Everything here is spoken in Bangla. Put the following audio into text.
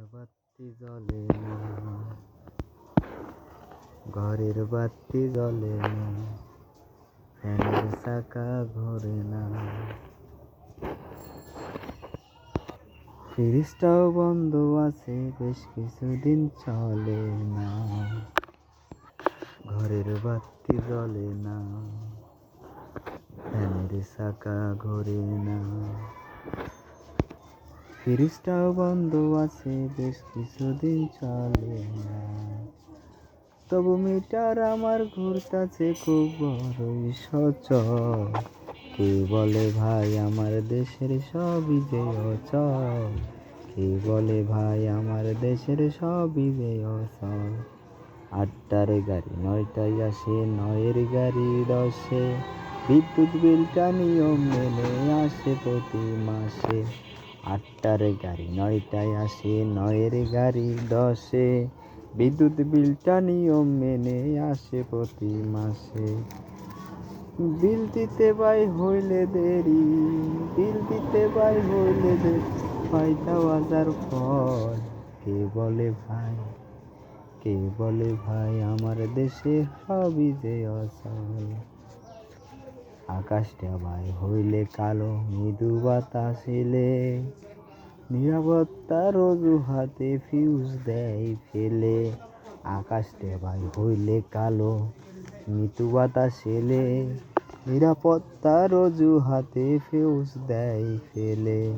বাতি জ্বলে না। ঘরের বাতি জ্বলে না। ফ্যানের চাকা ঘোরে না। ফ্রিজটাও বন্ধ আছে, বেশ কিছুদিন চলে না। ঘরের বাতি জ্বলে না। ফ্যানের চাকা ঘোরে না। ফ্রিজটাও বন্ধ আছে, বেশ কিছুদিন চলে না। তবু মিটার আমার ঘুরতাছে, খুব বড়ই সচল। কে বলে ভাই, আমার দেশের সবই যে অচল? কে বলে ভাই, আমার দেশের সবই যে অচল? আটটার গাড়ি, নয়টায় আসে, নয়ের গাড়ি দশে। বিদ্যুৎ বিলটা নিয়ম মেনে আসে প্রতি মাসে। আটটার গাড়ি, নয়টায় আসে, নয়ের গাড়ি দশে। বিদ্যুৎ বিলটা নিয়ম মেনে আসে প্রতি মাসে। বিল দিতে বাই হইলে দেরি, বিল দিতে বাই হইলে দেরি পয়সা বাজার পর। কে বলে ভাই, কে বলে ভাই, আমার দেশে হবি যে অচল। আকাশটা বাই হইলে কালো, মৃদু বাতাস এলে। নিরাপত্তার অজুহাতে ফিউজ দেয় ফেলে। আকাশটা বাই হইলে কালো, মৃদু বাতাস এলে। নিরাপত্তার অজুহাতে ফিউজ দেয় ফেলে।